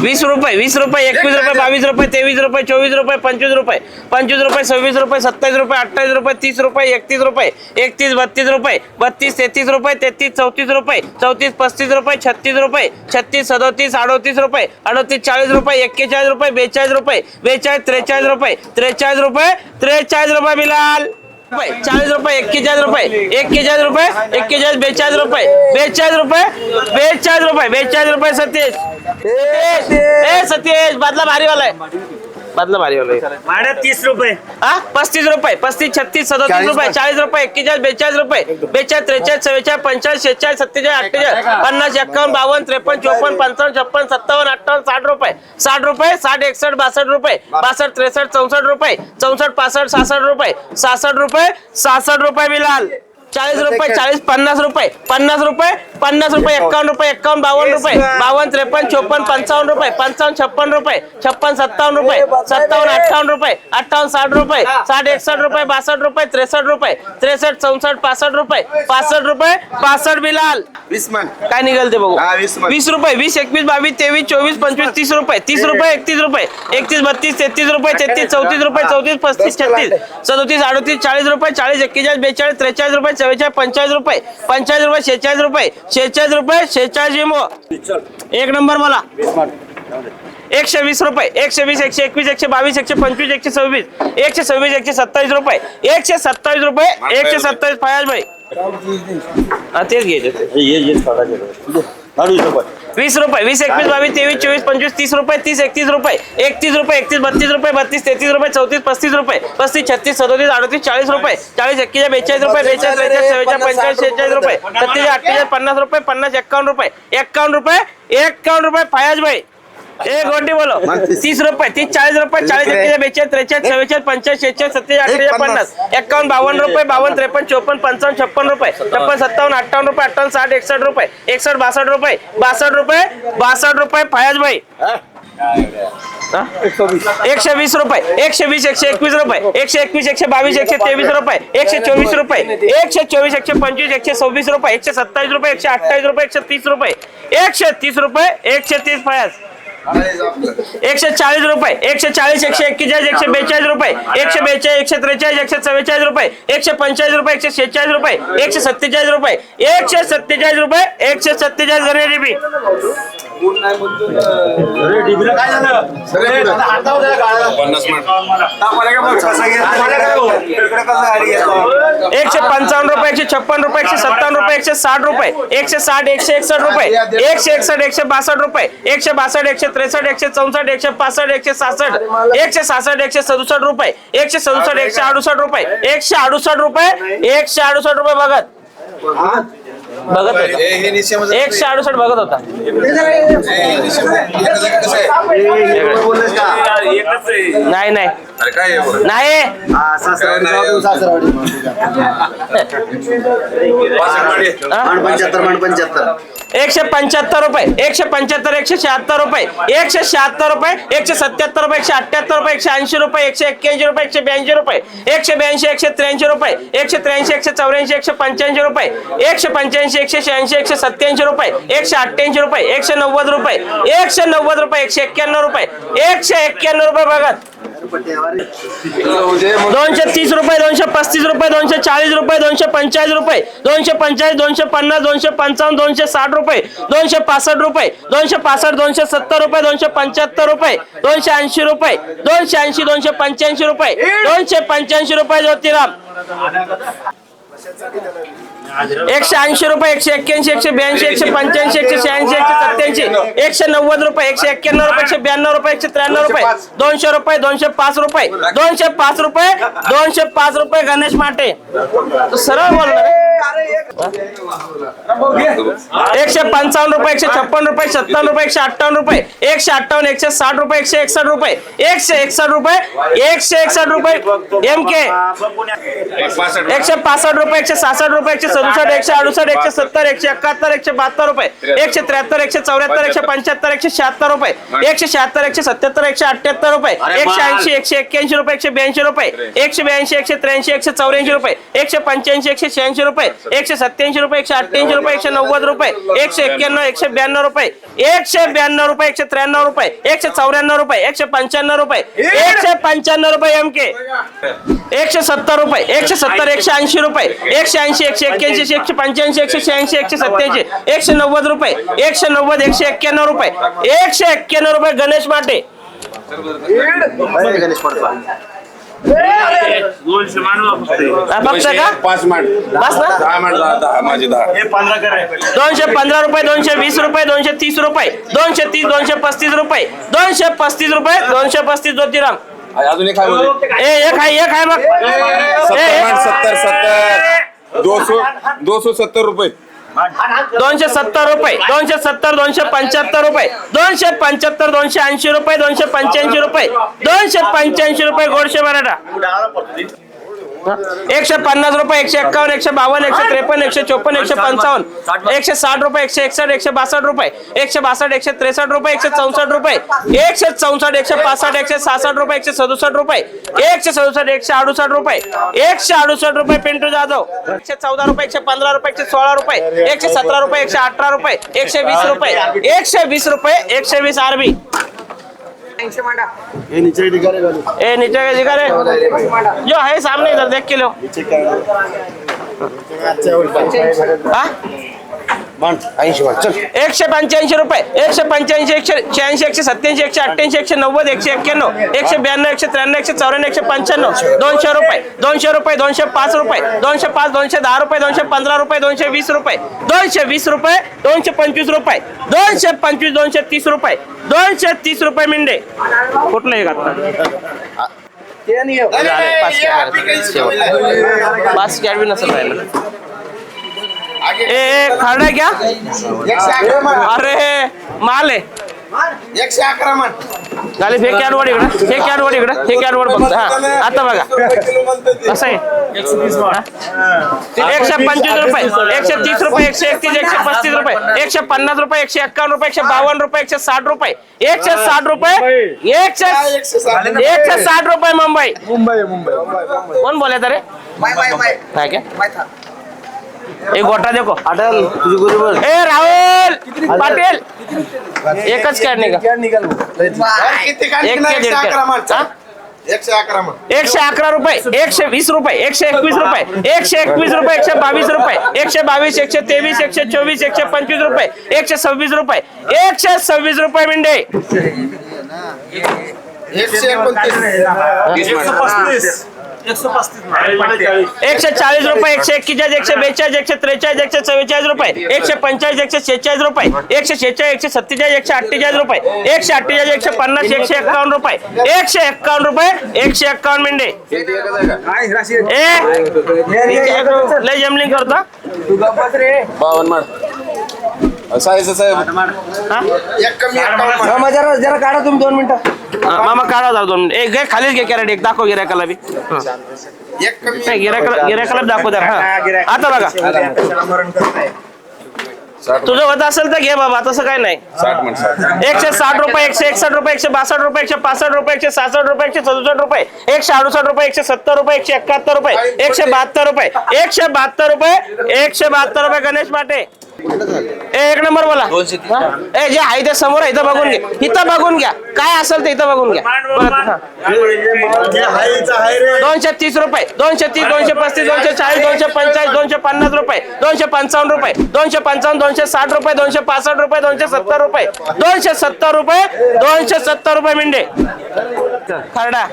वीस रुपये वीस रुपये एकवीस रुपये बावीस रुपये तेवीस रुपये चोवीस रुपये पंचवीस रुपये पंचवीस रुपये सव्वीस रुपये सत्तावीस रुपये अठ्ठावीस रुपये तीस रुपये एकतीस रुपये एकतीस बत्तीस रुपये बत्तीस तेहतीस रुपये तेहतीस चौतीस रुपये चौतीस पस्तीस रुपये छत्तीस रुपये छत्तीस सदोतीस अडोतीस रुपये अडोतीस चाळीस रुपये एक्केचाळीस रुपये बेचाळीस रुपये बेचाळीस त्रेचाळीस रुपये त्रेचाळीस रुपये त्रेचाळीस रुपये बिलाल. रुपये चाळीस रुपये एक्केचाळीस रुपये एक्केचाळीस रुपये एक्केचाळीस बेचाळीस रुपये बेचाळीस रुपये बेचाळीस रुपये बेचाळीस रुपये सतीश. ए सतीश बदला भारीवाला आहे बदला भारीवाला आहे भाडं तीस रुपये. हा? पस्तीस रुपये पस्तीस छत्तीस सदतीस रुपये चाळीस रुपये एक्केचाळीस बेचाळीस रुपये बेचाळीस त्रेचाळीस चव्वेचाळीस पंचाळीस शेहेचाळीस सत्तेचाळीस अठ्ठेचाळीस पन्नास एक्कावन्न बावन्न त्रेपन्न चोपन्न पंचावन्न छप्पन सत्तावन्न अठ्ठावन्न साठ रुपये. साठ रुपये साठ एकसष्ट बासष्ट रुपये. बासष्ट त्रेसष्ट चौसष्ट रुपये. चौसष्ट पासष्ट सहासष्ट रुपये. सहासष्ट रुपये सहासष्ट रुपये बिलाल. चाळीस रुपये चाळीस पन्नास रुपये. पन्नास रुपये पन्नास रुपये एक्कावन्न रुपये एक्कावन्न बावन्न रुपये. बावन्न त्रेपन्न चोपन्न पंचावन्न रुपये पंचावन्न छप्पन रुपये छप्पन सत्तावन्न रुपये सत्तावन्न अठ्ठावन्न रुपये अठ्ठावन्न साठ रुपये साठ एकसष्ट रुपये बासष्ट रुपये त्रेसष्ट रुपये त्रेसष्ट चौसष्ट पासष्ट रुपये पासष्ट रुपये पासष्ट बिलाल. वीस मान काय निघाल ते बघू. वीस रुपये वीस एकवीस बावीस तेवीस चोवीस पंचवीस तीस रुपये तीस रुपये एकतीस रुपये एकतीस बत्तीस तेहतीस रुपये तेहतीस चौतीस रुपये चौतीस पस्तीस छत्तीस सदोतीस अडतीस चाळीस रुपये चाळीस एक्केचाळीस बेचाळीस त्रेचाळीस रुपये चव्वेचाळीस पंचाळीस रुपये पंचाळीस रुपये शेहेचाळीस रुपये शेहेचाळीस रुपये शेहेचाळीस विमो. एक नंबर मला. एकशे वीस रुपये एकशे वीस एकशे एकवीस एकशे बावीस एकशे पंचवीस एकशे सव्वीस एकशे सव्वीस एकशे सत्तावीस रुपये एकशे सत्तावीस रुपये एकशे सत्तावीस फयाज भाई. तेच घ्यायचे वीस रुपये वीस एकवीस बावीस तेवीस चोवीस पंचवीस तीस रुपये तीस एकतीस रुपये एकतीस रुपये एकतीस बत्तीस रुपये बत्तीस तेहतीस रुपये चौतीस पस्तीस रुपये पस्तीस छत्तीस सदोतीस अडतीस चाळीस रुपये चाळीस एक्केचाळीस बेचाळीस रुपये बेचाळीस त्रेचाळीस चव्वेचाळीस पंचाळीस शेहेचाळीस रुपये. सत्तेचाळीस अठ्ठेचाळीस पन्नास रुपये पन्नास एक्कावन्न रुपये एक्कावन्न रुपये एक्कावन्न रुपये फयाज भाई. एक गोटी बोलो. तीस रुपये तीस चाळीस रुपये चाळीस एक्केचाळीस बेचाळीस त्रेचाळीस चव्वेचाळीस पंचाळीस शेहेचाळीस सत्तेचाळीस अठ्ठेचाळीस पन्नास. एक्कावन्न बावन्न रुपये बावन्न त्रेपन्न चोपन्न पंचावन्न छप्पन रुपये. छप्पन सत्तावन्न अठ्ठावन्न रुपये अठ्ठावन्न साठ एकसष्ट रुपये. एकसष्ट बासष्ट रुपये बासष्ट रुपये बासष्ट रुपये फयाज भाई? एकशे वीस रुपये एकशे वीस एकशे एकवीस रुपये एकशे एकवीस एकशे बावीस एकशे तेवीस रुपये एकशे चोवीस रुपये एकशे चोवीस एकशे पंचवीस एकशे सव्वीस रुपये एकशे सत्तावीस रुपये एकशे अठ्ठावीस रुपये एकशे तीस रुपये एकशे तीस रुपये एकशे तीस फयाज. एकशे चाळीस रुपये एकशे चाळीस एकशे एक्केचाळीस एकशे बेचाळीस रुपये एकशे बेचाळीस एकशे त्रेचाळीस एकशे चव्वेचाळीस रुपये एकशे पंचेचाळीस रुपये एकशे शेहेचाळीस रुपये एकशे सत्तेचाळीस रुपये एकशे सत्तेचाळीस रुपये एकशे सत्तेचाळीस गणे एकशे पंचावन्न रुपये एकशे छप्पन रुपये एकशे सत्तावन्न रुपये एकशे साठ रुपये एकशे साठ एकशे एकसष्ट रुपये एकशे एकसष्ट एकशे बासष्ट रुपये एकशे बासष्ट एकशे त्रेसष्ट एकशे चौसष्ट एकशे पासष्ट एकशे सहासष्ट एकशे सहासष्ट एकशे सदुसष्ट रुपये एकशे सदुसष्ट एकशे अडुसष्ट रुपये एकशे अडुसष्ट रुपये एकशे अडुसष्ट रुपये बघत. बघत होता एकशे अडुसष्ट बघत होता नाही नाही नाही हा? एकशे पंच्याहत्तर रुपये एकशे पंच्याहत्तर एकशे शहात्तर रुपये एकशे शहात्तर रुपये एकशे सत्याहत्तर रुपये एकशे अठ्याहत्तर रुपये एकशे ऐंशी रुपये एकशे एक्क्याऐंशी रुपये एकशे ब्याऐंशी रुपये एकशे ब्याऐंशी एकशे त्र्याऐंशी रुपये एकशे त्र्याऐंशी एकशे चौऱ्याऐंशी एकशे पंच्याऐंशी रुपये एकशे पंच्याऐंशी एकशे शहाऐंशी एकशे सत्याऐंशी रुपये एकशे अठ्ठ्याऐंशी रुपये एकशे नव्वद रुपये एकशे नव्वद रुपये एकशे एक्क्याण्णव रुपये एकशे एक्क्याण्णव रुपये बघत दोनशे तीस रुपये दोनशे पस्तीस रुपये दोनशे चाळीस रुपये दोनशे पंचाळीस रुपये दोनशे पंचाळीस दोनशे पन्नास दोनशे पंचावन्न दोनशे साठ रुपये दोनशे पासष्ट रुपये दोनशे पासष्ट दोनशे सत्तर रुपये दोनशे पंच्याहत्तर रुपये दोनशे ऐंशी रुपये दोनशे ऐंशी दोनशे पंच्याऐंशी रुपये दोनशे पंच्याऐंशी रुपये ज्योतिराम एकशे ऐंशी रुपये एकशे एक्क्याऐंशी एकशे ब्याऐंशी एकशे पंच्याऐंशी एकशे शहाऐंशी एकशे सत्याऐंशी एकशे नव्वद रुपये एकशे एक्क्याण्णव रुपये एकशे ब्याण्णव रुपये एकशे त्र्याण्णव रुपये दोनशे रुपये दोनशे पाच रुपये दोनशे पाच रुपये दोनशे पाच रुपये गणेश माटे. सरळ बोलणार एकशे पंचावन्न रुपये एकशे छप्पन रुपये सत्तावन्न रुपये एकशे अठ्ठावन्न रुपये एकशे अठ्ठावन्न एकशे साठ रुपये एकशे एकसष्ट रुपये एकशे एकसष्ट रुपये एकशे एकसष्ट रुपये एम के एकशे पासष्ट रुपये एकशे सहासष्ट रुपये एकशे सदुसष्ट एकशे अडुसष्ट एकशे सत्तर एकशे एकाहत्तर एकशे बहात्तर रुपये एकशे त्र्याहत्तर एकशे चौऱ्याहत्तर एकशे पंच्याहत्तर एकशे शहात्तर रुपये एकशे शहात्तर एकशे सत्याहत्तर एकशे अठ्ठ्याहत्तर रुपये एकशे ऐंशी एकशे एक्क्याऐंशी रुपये एकशे ब्याऐंशी रुपये एकशे ब्याऐंशी एकशे त्र्याऐंशी एकशे चौऱ्याऐंशी रुपये एकशे पंच्याऐंशी एकशे शहाऐंशी रुपये रुपये एकशे सत्याऐंशी रुपये एकशे अठ्ठ्याऐंशी रुपये एकशे नव्वद रुपये एकशे एक्क्याण्णव एकशे ब्याण्णव रुपये एकशे ब्याण्णव रुपये एकशे त्र्याण्णव रुपये एकशे चौऱ्याण्णव रुपये एकशे पंच्याण्णव रुपये एकशे पंच्याण्णव रुपये एम के एकशे सत्तर रुपये एकशे सत्तर एकशे ऐंशी रुपये एकशे ऐंशी एकशे एक्क्याऐंशी एकशे पंच्याऐंशी एकशे शहाऐंशी एकशे सत्याऐंशी एकशे नव्वद रुपये एकशे नव्वद एकशे एक्क्याण्णव रुपये एकशे एक्क्याण्णव रुपये गणेश माटे दोनशे मांडवा फक्त. फक्त का? पाच मांड. बस ना दहा मांड दहा दहा माझे दहा. हे पंधरा दोनशे रुपये दोनशे वीस रुपये दोनशे तीस रुपये दोनशे तीस दोनशे पस्तीस रुपये दोनशे पस्तीस रुपये दोनशे पस्तीस ज्योतिराम. अजून एक आहे. ए एक आहे एक आहे बघ सत्तर ए, मांड सत्तर सत्तर. दो सौ दो सौ सत्तर रुपये. दोनशे सत्तर रुपये दोनशे सत्तर दोनशे पंच्याहत्तर रुपये दोनशे पंच्याहत्तर दोनशे ऐंशी रुपये दोनशे पंच्याऐंशी रुपये दोनशे पंच्याऐंशी रुपये गोडशे मराठा एकशे पन्नास रुपये एकशे एक्कावन्न एकशे बावन्न एकशे त्रेपन्न एकशे चोपन्न एकशे पंचावन्न एकशे साठ रुपये एकशे एकसष्ट एकशे बासष्ट रुपये एकशे बासष्ट एकशे त्रेसष्ट रुपये एकशे चौसष्ट रुपये एकशे चौसष्ट एकशे पासष्ट एकशे सहासष्ट रुपये एकशे सदुसष्ट रुपये एकशे सदुसष्ट एकशे अडुसष्ट रुपये एकशे अडुसष्ट रुपये पिंटू जाधव एकशे चौदा रुपये एकशे पंधरा रुपये एकशे सोळा रुपये एकशे सतरा रुपये एकशे अठरा रुपये एकशे वीस रुपये एकशे वीस रुपये एकशे वीस आरबी ए नीचे का दिखा रे जो है सामने इधर देख के लो. हाँ? एकशे पंच्याऐंशी रुपये एकशे पंच्याऐंशी एकशे शहाऐंशी एकशे सत्याऐंशी एकशे अठ्ठ्याऐंशी एकशे नव्वद एकशे एक्क्याण्णव एकशे ब्याण्णव एकशे त्र्याण्णव एकशे चौऱ्याण्णव एकशे पंच्याण्णव दोनशे रुपये दोनशे रुपये दोनशे पाच रुपये दोनशे पाच दोनशे दहा रुपये दोनशे पंधरा रुपये दोनशे वीस रुपये दोनशे वीस रुपये दोनशे पंचवीस रुपये दोनशे पंचवीस दोनशे तीस रुपये दोनशे तीस रुपये मिंडे कुठलं एक आता पाच बी नसेल राहिलं ए आहे क्या? अरे माल आहे. एकशे अकरा झाले फेक कॅडवड इकडं फेक कॅडवड इकडं फेक कॅडवड फक्त हा आता बघा. असं आहे? हा? एकशे पंचवीस रुपये एकशे तीस रुपये एकशे एकतीस एकशे पस्तीस रुपये एकशे पन्नास रुपये एकशे एक्कावन्न रुपये एकशे बावन्न रुपये एकशे साठ रुपये एकशे साठ रुपये एकशे एकशे साठ रुपये मुंबई. मुंबई मुंबई. कोण बोले रे? काय क्या? एक गोटा देखो. अटल ए राहुल! पाटील! एकच कॅड नाही का किती काढली एक ना? ते एकशे अकरा? एकशे अकरा रुपये एकशे वीस रुपये एकशे एकवीस रुपये एकशे एकवीस रुपये एकशे बावीस रुपये एकशे बावीस एकशे तेवीस एकशे चोवीस एकशे पंचवीस रुपये एकशे सव्वीस रुपये एकशे सव्वीस रुपये मिंडे. एकशे एकोणतीस. एकशे चाळीस रुपये एकशे एक्केचाळीस एकशे बेचाळीस एकशे त्रेचाळीस एकशे चव्वेचाळीस रुपये एकशे पंचाळीस एकशे शेहेचाळीस रुपये एकशे शेहेचाळीस एकशे सत्तेचाळीस एकशे अठ्ठेचाळीस रुपये एकशे अठ्ठेचाळीस एकशे पन्नास एकशे एक्कावन्न रुपये एकशे एक्कावन्न रुपये एकशे एक्कावन्न ए लय जमलिंग करतो बावन्न साहेब साहेब. हा? जरा जरा काढा तुम्ही दोन मिनिटं. मामा काढा जाऊ दोन एक घे खालीच घे कॅरेट एक दाखव गिरायकाला बी हा. एक कमी नाही गिरायकाला दाखव द्या हा आता बघा तुझं होत असेल तर घे बाबा तसं काय नाही साठ मांड साठ एकशे साठ रुपये एकशे एकसष्ट रुपये एकशे बासष्ट रुपये एकशे पासष्ट रुपये एकशे सहासष्ट रुपये एकशे सदुसष्ट रुपये एकशे अडुसष्ट रुपये एकशे सत्तर रुपये एकशे एकाहत्तर रुपये एकशे बहात्तर रुपये एकशे बहात्तर रुपये एकशे बहात्तर रुपये गणेश माटे एक नंबर बोला. हा? ए जे आहे ते समोर आहे, इथं बघून घ्या. इथं बघून घ्या. काय असेल ते इथं बघून घ्या. हा. दोनशे तीस रुपये दोनशे तीस दोनशे पस्तीस दोनशे चाळीस दोनशे पंचाळीस दोनशे पन्नास रुपये दोनशे पंचावन्न रुपये दोनशे पंचावन्न दोनशे साठ रुपये दोनशे पासष्ट रुपये दोनशे सत्तर रुपये दोनशे सत्तर रुपये दोनशे सत्तर रुपये मिंडे. खरडा.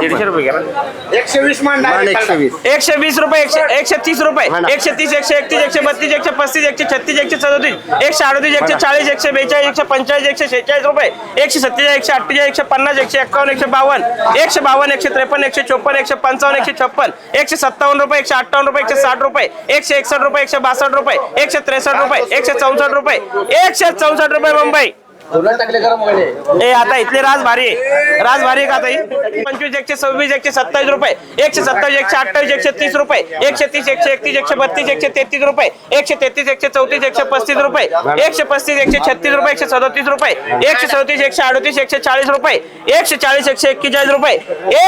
दीडशे रुपये घ्या. एकशे वीस मांड एकशे वीस. एकशे वीस रुपये एकशे एकशे तीस रुपये. एकशे तीस एकशे एकतीस एकशे बत्तीस एकशे पस्तीस एकशे छत्तीस एकशे सदोतीस एकशे अडतीस एकशे चाळीस एकशे बेचाळीस एकशे पंचेचाळीस एकशे शेहेचाळीस रुपये एकशे सत्तेचाळीस एकशे अठ्ठेचाळीस एकशे पन्नास एकशे एकावन्न एकशे बावन्न एकशे बावन्न एकशे त्रेपन्न एकशे चोपन्न एकशे पंचावन्न एकशे छप्पन एकशे सत्तावन्न रुपये एकशे अठ्ठावन्न रुपये एकशे साठ रुपये एकशे एकसष्ट रुपये एकशे बासष्ट रुपये एकशे त्रेसष्ट रुपये एकशे चौसष्ट रुपये एकशे चौसष्ट रुपये मुंबई. ए आता इथले राज भारी. आहे राज भारी का? पंचवीस एकशे सव्वीस एकशे सत्तावीस रुपये. एकशे सत्तावीस एकशे अठ्ठावीस एकशे तीस रुपये. एकशे तीस एकशे एकतीस एकशे बत्तीस एकशे तेहतीस रुपये. एकशे तेहतीस एकशे चौतीस एकशे पस्तीस रुपये. एकशे पस्तीस एकशे छत्तीस रुपये एकशे सदोतीस रुपये. एकशे सदोतीस एकशे अडतीस एकशे चाळीस रुपये. एकशे चाळीस एकशे एक्केचाळीस रुपये.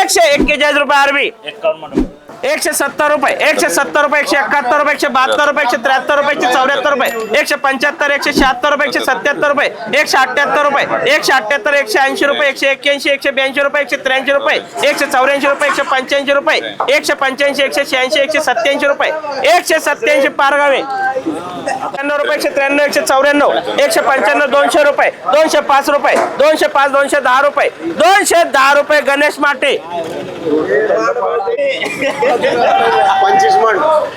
एकशे एक्केचाळीस रुपये आरबी एकशे सत्तर रुपये एकशे सत्तर रुपये एकशे एकाहत्तर रुपये एकशे बहात्तर रुपये एकशे त्र्याहत्तर रुपये एकशे चौऱ्याहत्तर रुपये एकशे पंच्याहत्तर एकशे शहात्तर रुपये एकशे सत्याहत्तर रुपये एकशे अठ्ठ्याहत्तर रुपये एकशे अठ्ठ्याहत्तर एकशे ऐंशी रुपये एकशे एक्क्याऐंशी एकशे ब्याऐंशी रुपये एकशे त्र्याऐंशी रुपये एकशे चौऱ्याऐंशी रुपये एकशे पंच्याऐंशी रुपये एकशे पंच्याऐंशी एकशे शहाऐंशी एकशे सत्याऐंशी रुपये एकशे सत्याऐंशी पारगावे त्र्याण्णव रुपये एकशे त्र्याण्णव एकशे चौऱ्याण्णव एकशे पंच्याण्णव दोनशे रुपये दोनशे पाच रुपये दोनशे पाच दोनशे दहा रुपये दोनशे दहा रुपये गणेश माटे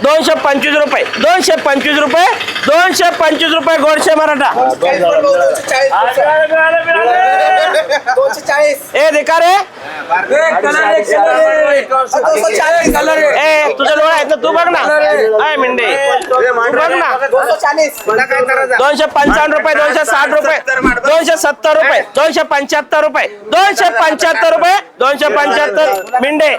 दोनशे पंचवीस रुपये. दोनशे पंचवीस रुपये दोनशे पंचवीस रुपये गोडशे मराठा. दोनशे चाळीस ए देखा रे. ए तुझ्या डोळा आहेत ना तू बघ ना. काय मिंडे. बघ ना. दोनशे पंचावन्न रुपये दोनशे साठ रुपये. दोनशे सत्तर रुपये दोनशे पंच्याहत्तर रुपये. दोनशे पंच्याहत्तर रुपये दोनशे पंच्याहत्तर. मिंडे.